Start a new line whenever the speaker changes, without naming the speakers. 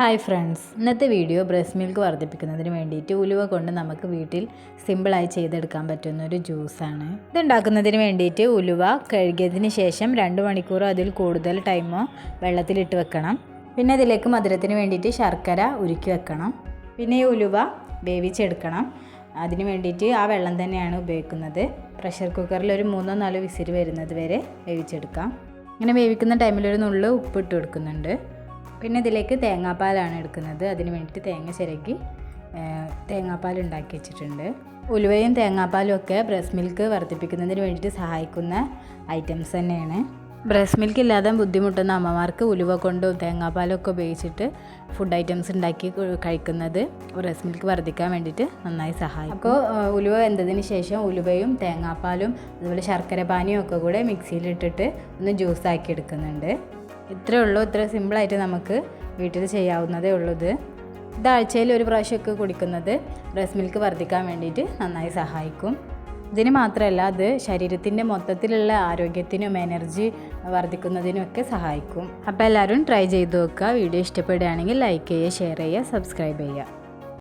Hi friends. ഇന്നത്തെ video breast milk വർദ്ധിപ്പിക്കുന്നതിന് വേണ്ടിയിട്ട് ഉലുവ കൊണ്ട് നമുക്ക് വീട്ടിൽ സിമ്പിളായി ചെയ്തെടുക്കാൻ പറ്റുന്ന ഒരു ജ്യൂസാണ്. ഇതുണ്ടാക്കുന്നതിന് വേണ്ടിയിട്ട് ഉലുവ കഴുകിയതിന് ശേഷം രണ്ട് മണിക്കൂറോ അതിൽ കൂടുതൽ ടൈമോ വെള്ളത്തിലിട്ട് വെക്കണം. പിന്നെ അതിലേക്ക് മധുരത്തിന് വേണ്ടിയിട്ട് ശർക്കര ഉരുക്കി വെക്കണം. പിന്നെ ഈ ഉലുവ വേവിച്ചെടുക്കണം. അതിന് വേണ്ടിയിട്ട് ആ വെള്ളം തന്നെയാണ് ഉപയോഗിക്കുന്നത്. പ്രഷർ കുക്കറിൽ ഒരു മൂന്നോ നാലോ വിസിൽ വരുന്നത് വരെ വേവിച്ചെടുക്കാം. ഇങ്ങനെ വേവിക്കുന്ന ടൈമിൽ ഒരു നുള്ളു ഉപ്പിട്ട് കൊടുക്കുന്നുണ്ട്. പിന്നെ ഇതിലേക്ക് തേങ്ങാപ്പാലാണ് എടുക്കുന്നത്. അതിന് വേണ്ടിയിട്ട് തേങ്ങ ചിരകി തേങ്ങാപ്പാൽ ഉണ്ടാക്കി വെച്ചിട്ടുണ്ട്. ഉലുവയും തേങ്ങാപ്പാലും ഒക്കെ ബ്രസ്റ്റ് മിൽക്ക് വർദ്ധിപ്പിക്കുന്നതിന് വേണ്ടിയിട്ട് സഹായിക്കുന്ന ഐറ്റംസ് തന്നെയാണ്. ബ്രസ്റ്റ് മിൽക്ക് ഇല്ലാതെ ബുദ്ധിമുട്ടുന്ന അമ്മമാർക്ക് ഉലുവ കൊണ്ടും തേങ്ങാപ്പാലും ഒക്കെ ഉപയോഗിച്ചിട്ട് ഫുഡ് ഐറ്റംസ് ഉണ്ടാക്കി കഴിക്കുന്നത് ബ്രസ്റ്റ് മിൽക്ക് വർദ്ധിക്കാൻ വേണ്ടിയിട്ട് നന്നായി സഹായിക്കും. അപ്പോൾ ഉലുവ വെന്തതിന് ശേഷം ഉലുവയും തേങ്ങാപ്പാലും അതുപോലെ ശർക്കര പാനിയും ഒക്കെ കൂടെ മിക്സിയിലിട്ടിട്ട് ഒന്ന് ജ്യൂസാക്കി എടുക്കുന്നുണ്ട്. ഇത്രേ ഉള്ളൂ ഇത്ര സിമ്പിളായിട്ട് നമുക്ക് വീട്ടിൽ ചെയ്യാവുന്നതേ ഉള്ളൂ ഇത്. ഇത് ആഴ്ചയിൽ ഒരു പ്രാവശ്യമൊക്കെ കുടിക്കുന്നത് ബ്രസ്റ്റ് മിൽക്ക് വർദ്ധിക്കാൻ വേണ്ടിയിട്ട് നന്നായി സഹായിക്കും. ഇതിന് മാത്രമല്ല അത് ശരീരത്തിന്റെ മൊത്തത്തിലുള്ള ആരോഗ്യത്തിനും എനർജി വർദ്ധിക്കുന്നതിനും ഒക്കെ സഹായിക്കും. അപ്പോൾ എല്ലാവരും ട്രൈ ചെയ്ത് നോക്കുക. വീഡിയോ ഇഷ്ടപ്പെടുകയാണെങ്കിൽ ലൈക്ക് ചെയ്യുക ഷെയർ ചെയ്യുക സബ്സ്ക്രൈബ് ചെയ്യുക.